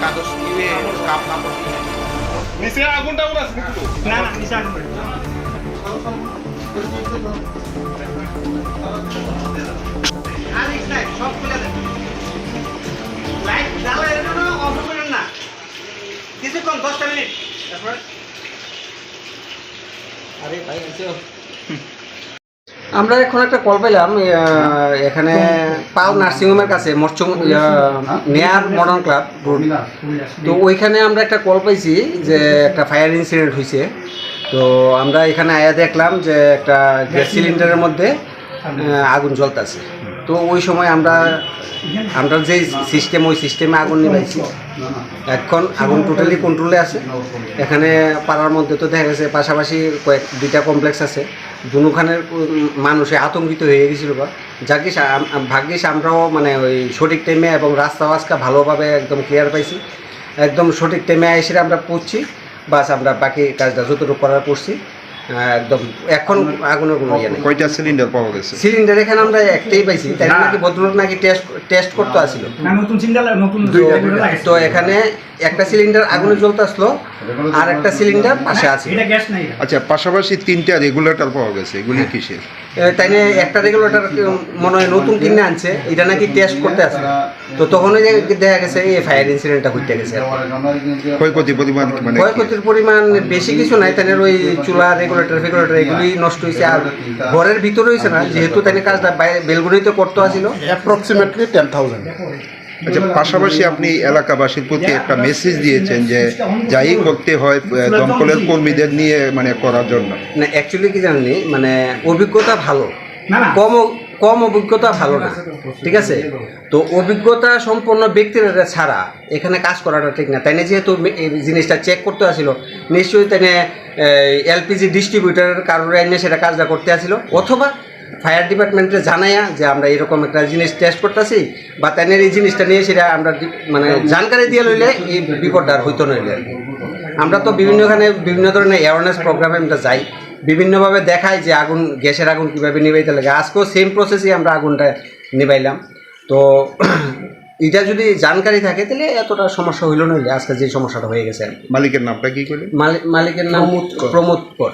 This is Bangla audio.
যে কাপ কাপ নিচে আগুন টাগুন আছে? না না নিচে আগুন। আর সব খুলে দেন। লাইট জ্বালায় রেখো না, অফ করেন না। কিছুক্ষণ, দশটা মিনিট। তারপরে আমরা এখন একটা কল পেলাম এখানে পাল নার্সিংহোমের কাছে মৎস্য নেয়ার মডার্ন ক্লাব তো ওইখানে আমরা একটা কল পাইছি যে একটা ফায়ার ইনসিডেন্ট হয়েছে তো আমরা এখানে আয়া দেখলাম যে একটা গ্যাস সিলিন্ডারের মধ্যে আগুন জ্বলতেছে। তো ওই সময় আমরা আমরা যে সিস্টেম ওই সিস্টেমে আগুন নিবাইছি এখন আগুন টোটালি কন্ট্রোলে আছে। এখানে পাড়ার মধ্যে তো দেখা গেছে পাশাপাশি কয়েক দুইটা কমপ্লেক্স আছে। দুখানের মানুষে আতঙ্কিত হয়ে গেছিল বা। যাকে ভাগ্যিস আমরাও মানে ওই সঠিক টাইমে এবং রাস্তা বাস্তা ভালোভাবে একদম ক্লিয়ার পাইছি। একদম সঠিক টাইমে এসে আমরা পড়ছি। বাস আমরা বাকি কাজটা যতটুকু করার আহ, একদম। এখন আগুনের কোনো ইয়ে নেই। কয়টা সিলিন্ডার পাওয়া গেছে? সিলিন্ডার এখানে আমরা একটাই পাইছি। তাই নাকি ভদ্রলোক নাকি টেস্ট টেস্ট করতে আসিল নতুন সিলিন্ডার নতুন তো তো এখানে একটা সিলিন্ডার আগুনে জ্বলতে আসলো আর একটা সিলিন্ডার পাশে আছে। এটা গ্যাস নাই। আচ্ছা পাশাপাশি তিনটা রেগুলেটর পাওয়া গেছে এগুলি কিসের? তাই একটা রেগুলেটর মনে হয় নতুন কিনে আনছে এটা নাকি টেস্ট করতে আসে তো তখনই যে দেখা গেছে এই ফায়ার ইনসিডেন্টটা ঘটতে গেছে ক্ষয়ক্ষতি পরিমাণ মানে? ক্ষয়ক্ষতির পরিমাণ বেশি কিছু নাই তাই ওই চুলা রেগুলেটর ফেগুলেটর এগুলি নষ্ট হয়েছে আর ঘরের ভিতরে হয়েছে না যেহেতু তাই কাজটা বাইরে বেলগুড়িতে করতে আসছিল অ্যাপ্রক্সিমেটলি টেন থাউজেন্ড আচ্ছা পাশাপাশি আপনি এলাকাবাসীর প্রতি একটা মেসেজ দিয়েছেন যে যাই করতে হয় দমকলের কর্মীদের নিয়ে মানে করার জন্য। না অ্যাকচুয়ালি কি জানি মানে অভিজ্ঞতা ভালো। কম কম অভিজ্ঞতা ভালো না। ঠিক আছে? তো অভিজ্ঞতা সম্পন্ন ব্যক্তিরা ছাড়া এখানে কাজ করাটা ঠিক না। তাই না যেহেতু এই জিনিসটা চেক করতে আসছিল নিশ্চয়ই তাই এলপিজি ডিস্ট্রিবিউটারের কারণে এনে সেটা কাজটা করতে আসছিল অথবা ফায়ার ডিপার্টমেন্টে জানাইয়া যে আমরা এরকম একটা জিনিস টেস্ট করতেছি বা তাইনের এই জিনিসটা নিয়ে সেটা আমরা মানে জানকারি দিয়ে লইলে এই বিপদটা আর হইতো নইলে আর কি আমরা তো বিভিন্ন এখানে বিভিন্ন ধরনের অ্যাওয়ারনেস প্রোগ্রামে আমরা যাই। বিভিন্নভাবে দেখাই যে আগুন গ্যাসের আগুন কীভাবে নিবাইতে লাগে। আজকেও সেম প্রসেসই আমরা আগুনটা নিবাইলাম। তো এটা যদি জানকারি থাকে তাহলে এতটা সমস্যা হইল নইলে আজকে যে সমস্যাটা হয়ে গেছে আর মালিকের নামটা কি করলেন মালিকের নাম প্রমোদ কর।